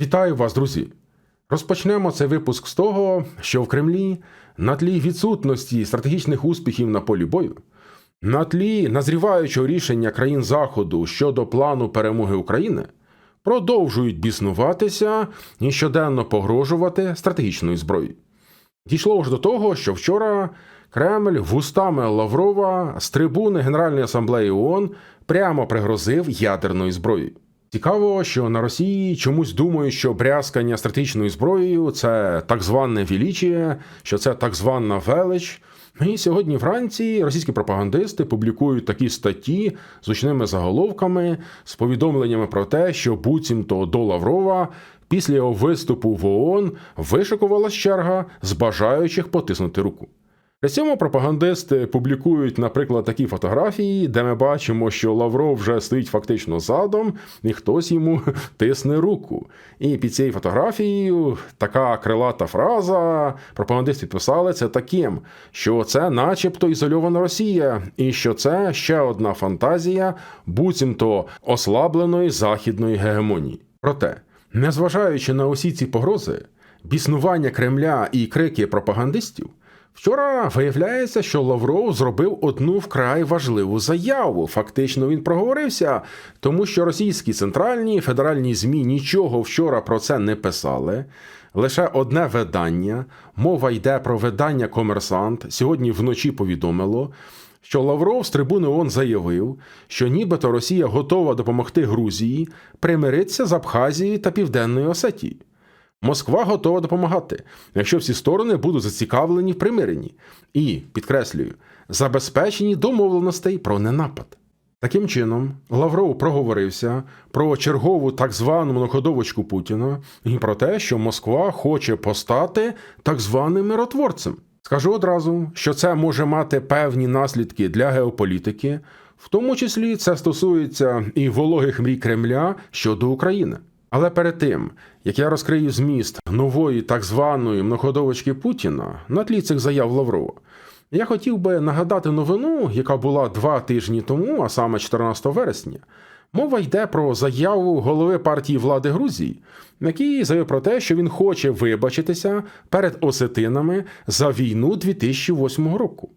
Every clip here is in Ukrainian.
Вітаю вас, друзі! Розпочнемо цей випуск з того, що в Кремлі на тлі відсутності стратегічних успіхів на полі бою, на тлі назріваючого рішення країн Заходу щодо плану перемоги України продовжують біснуватися і щоденно погрожувати стратегічною зброєю. Дійшло вже до того, що вчора Кремль вустами Лаврова з трибуни Генеральної асамблеї ООН прямо пригрозив ядерною зброєю. Цікаво, що на Росії чомусь думають, що брязкання стратегічною зброєю це так зване вілічіє, що це так звана велич. І сьогодні вранці російські пропагандисти публікують такі статті з учними заголовками, з повідомленнями про те, що буцімто до Лаврова після його виступу в ООН вишикувалась черга з бажаючих потиснути руку. При цьому пропагандисти публікують, наприклад, такі фотографії, де ми бачимо, що Лавров вже стоїть фактично задом, і хтось йому тисне руку. І під цією фотографією така крилата фраза пропагандисти підписали це таким, що це, начебто, ізольована Росія, і що це ще одна фантазія, буцімто ослабленої західної гегемонії. Проте, незважаючи на усі ці погрози, біснування Кремля і крики пропагандистів. Вчора виявляється, що Лавров зробив одну вкрай важливу заяву. Фактично він проговорився, тому що російські центральні федеральні змі нічого вчора про це не писали. Лише одне видання, мова йде про видання Комерсант. Сьогодні вночі повідомило, що Лавров з трибуни ООН заявив, що нібито Росія готова допомогти Грузії примиритися з Абхазією та Південною Осетією. Москва готова допомагати, якщо всі сторони будуть зацікавлені в примиренні і, підкреслюю, забезпечені домовленостей про ненапад. Таким чином, Лавров проговорився про чергову так звану многоходовочку Путіна і про те, що Москва хоче постати так званим миротворцем. Скажу одразу, що це може мати певні наслідки для геополітики, в тому числі це стосується і вологих мрій Кремля щодо України. Але перед тим, як я розкрию зміст нової так званої многоходовочки Путіна на тлі цих заяв Лаврова, я хотів би нагадати новину, яка була два тижні тому, а саме 14 вересня. Мова йде про заяву голови партії влади Грузії, який заявив про те, що він хоче вибачитися перед осетинами за війну 2008 року.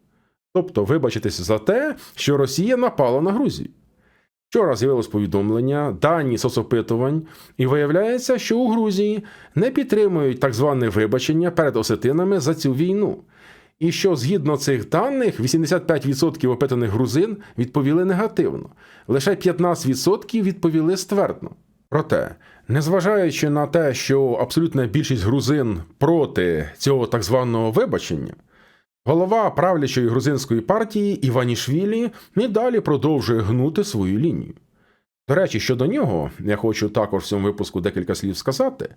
Тобто вибачитися за те, що Росія напала на Грузію. Вчора з'явилось повідомлення, дані соцопитувань, і виявляється, що у Грузії не підтримують так зване вибачення перед осетинами за цю війну. І що згідно цих даних, 85% опитаних грузин відповіли негативно, лише 15% відповіли ствердно. Проте, незважаючи на те, що абсолютна більшість грузин проти цього так званого вибачення, Голова правлячої грузинської партії Іванішвілі і далі продовжує гнути свою лінію. До речі, щодо нього, я хочу також в цьому випуску декілька слів сказати,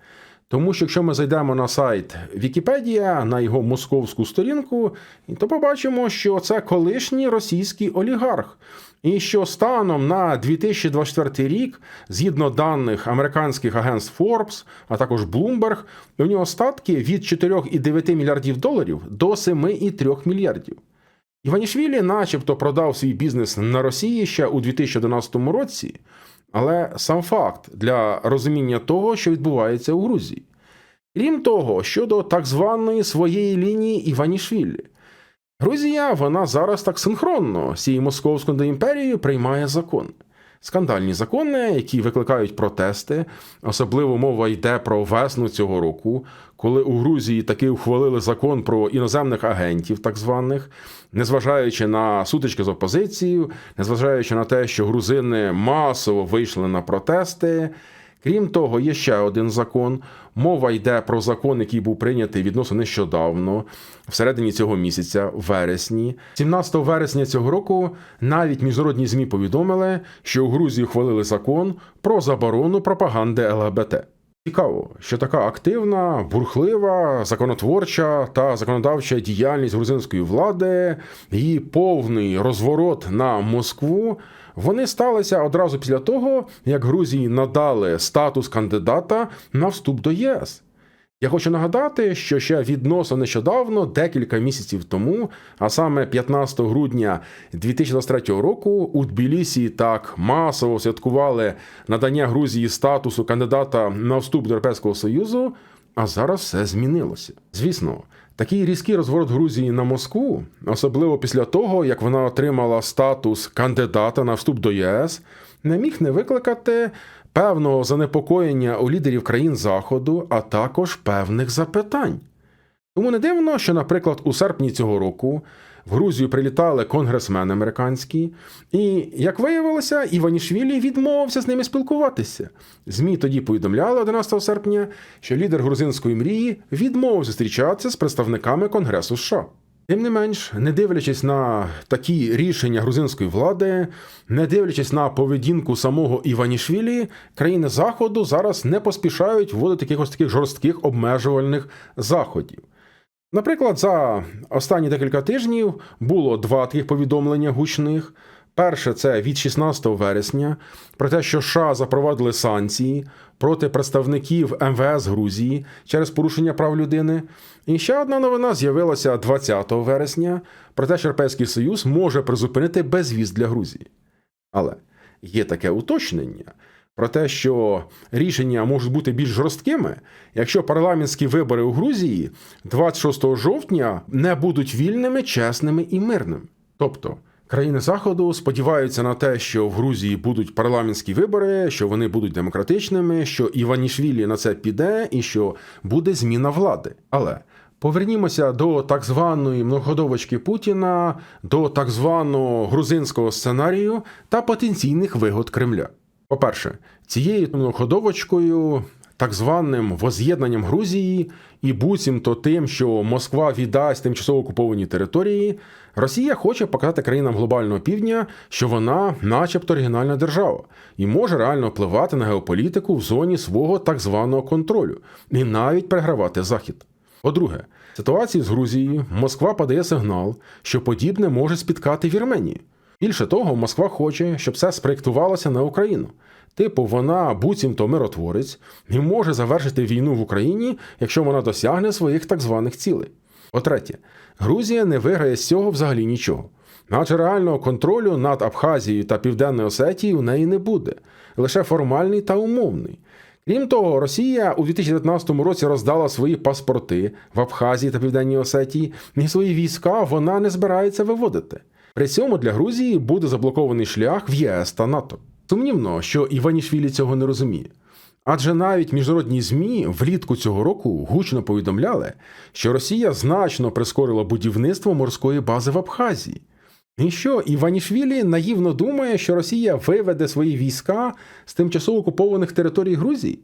тому що якщо ми зайдемо на сайт Вікіпедія, на його московську сторінку, то побачимо, що це колишній російський олігарх, і що станом на 2024 рік, згідно даних американських агентств Forbes, а також Bloomberg, у нього статки від 4,9 мільярдів доларів до 7,3 мільярдів. Іванішвілі, начебто, продав свій бізнес на Росії ще у 2011 році, але сам факт для розуміння того, що відбувається у Грузії. Крім того, щодо так званої своєї лінії Іванішвілі. Грузія, вона зараз так синхронно з цією московською імперією приймає закони. Скандальні закони, які викликають протести, особливо мова йде про весну цього року, коли у Грузії таки ухвалили закон про іноземних агентів, так званих, незважаючи на сутички з опозицією, незважаючи на те, що грузини масово вийшли на протести. Крім того, є ще один закон. Мова йде про закон, який був прийнятий відносно нещодавно, всередині цього місяця, в вересні. 17 вересня цього року навіть міжнародні змі повідомили, що у Грузії ухвалили закон про заборону пропаганди ЛГБТ. Цікаво, що така активна, бурхлива, законотворча та законодавча діяльність грузинської влади, її повний розворот на Москву. Вони сталися одразу після того, як Грузії надали статус кандидата на вступ до ЄС. Я хочу нагадати, що ще відносно нещодавно, декілька місяців тому, а саме 15 грудня 2023 року, у Тбілісі так масово святкували надання Грузії статусу кандидата на вступ до Європейського Союзу. А зараз все змінилося. Звісно, такий різкий розворот Грузії на Москву, особливо після того, як вона отримала статус кандидата на вступ до ЄС, не міг не викликати певного занепокоєння у лідерів країн Заходу, а також певних запитань. Тому не дивно, що, наприклад, у серпні цього року в Грузію прилітали конгресмени американські, і, як виявилося, Іванішвілі відмовився з ними спілкуватися. ЗМІ тоді повідомляли 11 серпня, що лідер грузинської мрії відмовив зустрічатися з представниками Конгресу США. Тим не менш, не дивлячись на такі рішення грузинської влади, не дивлячись на поведінку самого Іванішвілі, країни Заходу зараз не поспішають вводити якихось таких жорстких обмежувальних заходів. Наприклад, за останні декілька тижнів було два таких повідомлення гучних. Перше це від 16 вересня про те, що США запровадили санкції проти представників МВС Грузії через порушення прав людини. І ще одна новина з'явилася 20 вересня про те, що Європейський Союз може призупинити безвіз для Грузії. Але є таке уточнення про те, що рішення можуть бути більш жорсткими, якщо парламентські вибори у Грузії 26 жовтня не будуть вільними, чесними і мирними. Тобто. Країни Заходу сподіваються на те, що в Грузії будуть парламентські вибори, що вони будуть демократичними, що Іванішвілі на це піде і що буде зміна влади. Але повернімося до так званої многоходовочки Путіна, до так званого грузинського сценарію та потенційних вигод Кремля. По-перше, цією многоходовочкою, так званим воз'єднанням Грузії і буцімто тим, що Москва віддасть тимчасово окуповані території, Росія хоче показати країнам глобального півдня, що вона, начебто, оригінальна держава, і може реально впливати на геополітику в зоні свого так званого контролю і навіть перегравати Захід. По-друге, ситуації з Грузією Москва подає сигнал, що подібне може спіткати Вірменії. Більше того, Москва хоче, щоб все спроєктувалося на Україну. Типу, вона буцімто миротворець і може завершити війну в Україні, якщо вона досягне своїх так званих цілей. По-третє, Грузія не виграє з цього взагалі нічого. Наче реального контролю над Абхазією та Південною Осетією у неї не буде, лише формальний та умовний. Крім того, Росія у 2019 році роздала свої паспорти в Абхазії та Південній Осетії, і свої війська вона не збирається виводити. При цьому для Грузії буде заблокований шлях в ЄС та НАТО. Сумнівно, що Іванішвілі цього не розуміє. Адже навіть міжнародні ЗМІ влітку цього року гучно повідомляли, що Росія значно прискорила будівництво морської бази в Абхазії. І що Іванішвілі наївно думає, що Росія виведе свої війська з тимчасово окупованих територій Грузії?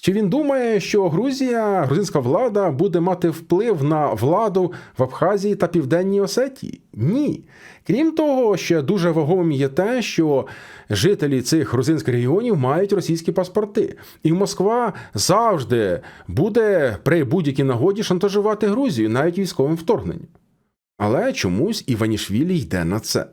Чи він думає, що Грузія, грузинська влада буде мати вплив на владу в Абхазії та Південній Осетії? Ні. Крім того, ще дуже вагомим є те, що жителі цих грузинських регіонів мають російські паспорти, і Москва завжди буде при будь-якій нагоді шантажувати Грузію, навіть військовим вторгненням. Але чомусь Іванішвілі йде на це.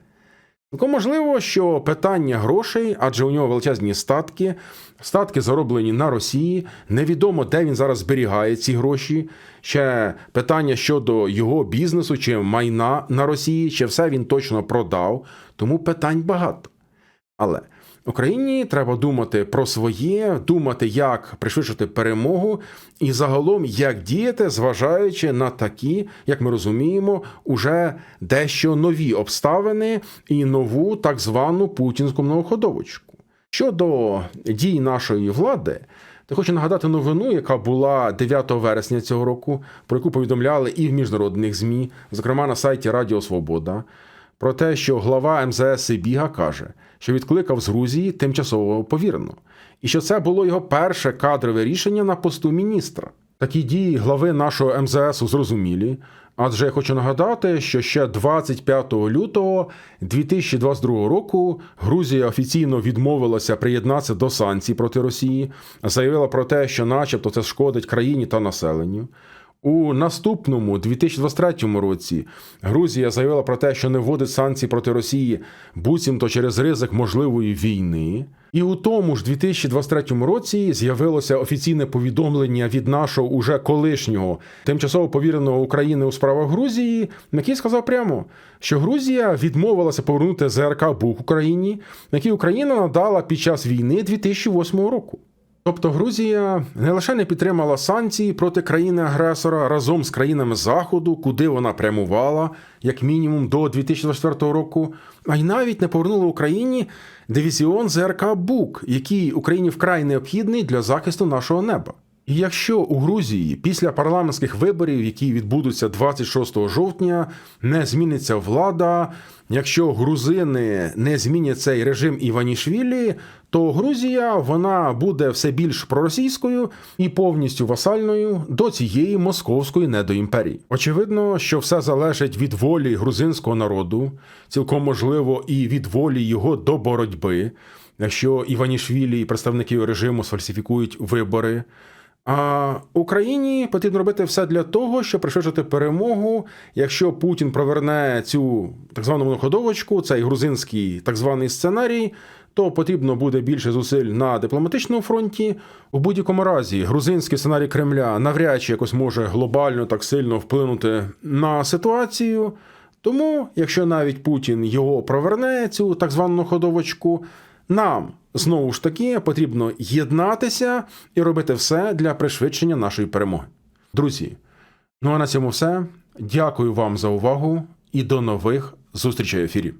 Цілком можливо, що питання грошей, адже у нього величезні статки, статки зароблені на Росії. Невідомо, де він зараз зберігає ці гроші. Ще питання щодо його бізнесу чи майна на Росії, чи все він точно продав. Тому питань багато. Але Україні треба думати про своє, думати, як пришвидшити перемогу, і загалом як діяти, зважаючи на такі, як ми розуміємо, уже дещо нові обставини і нову так звану путінську многоходовочку. Щодо дій нашої влади. Я хочу нагадати новину, яка була 9 вересня цього року, про яку повідомляли і в міжнародних ЗМІ, зокрема на сайті Радіо Свобода, про те, що глава МЗС Сибіга каже, що відкликав з Грузії тимчасово повірено, і що це було його перше кадрове рішення на посту міністра. Такі дії глави нашого МЗС зрозумілі, адже я хочу нагадати, що ще 25 лютого 2022 року Грузія офіційно відмовилася приєднатися до санкцій проти Росії, заявила про те, що, начебто, це шкодить країні та населенню. У наступному 2023 році Грузія заявила про те, що не вводить санкції проти Росії, буцімто через ризик можливої війни. І у тому ж 2023 році з'явилося офіційне повідомлення від нашого уже колишнього тимчасово повіреного України у справах Грузії, який сказав прямо, що Грузія відмовилася повернути ЗРК Бук Україні, який Україна надала під час війни 2008 року. Тобто Грузія не лише не підтримала санкції проти країни-агресора разом з країнами Заходу, куди вона прямувала, як мінімум до 2024 року, а й навіть не повернула Україні дивізіон ЗРК Бук, який Україні вкрай необхідний для захисту нашого неба. І якщо у Грузії після парламентських виборів, які відбудуться 26 жовтня, не зміниться влада, якщо грузини не змінять цей режим Іванішвілі, то Грузія вона буде все більш проросійською і повністю васальною до цієї московської недоімперії. Очевидно, що все залежить від волі грузинського народу, цілком можливо, і від волі його до боротьби, якщо Іванішвілі і представники режиму сфальсифікують вибори. А Україні потрібно робити все для того, щоб пришвидшити перемогу. Якщо Путін проверне цю так звану моноходовочку, цей грузинський так званий сценарій, то потрібно буде більше зусиль на дипломатичному фронті. У будь-якому разі, грузинський сценарій Кремля навряд чи якось може глобально так сильно вплинути на ситуацію. Тому, якщо навіть Путін його проверне, цю так звану ходовочку, нам знову ж таки потрібно єднатися і робити все для пришвидшення нашої перемоги. Друзі, ну а на цьому все. Дякую вам за увагу і до нових зустрічей в ефірі.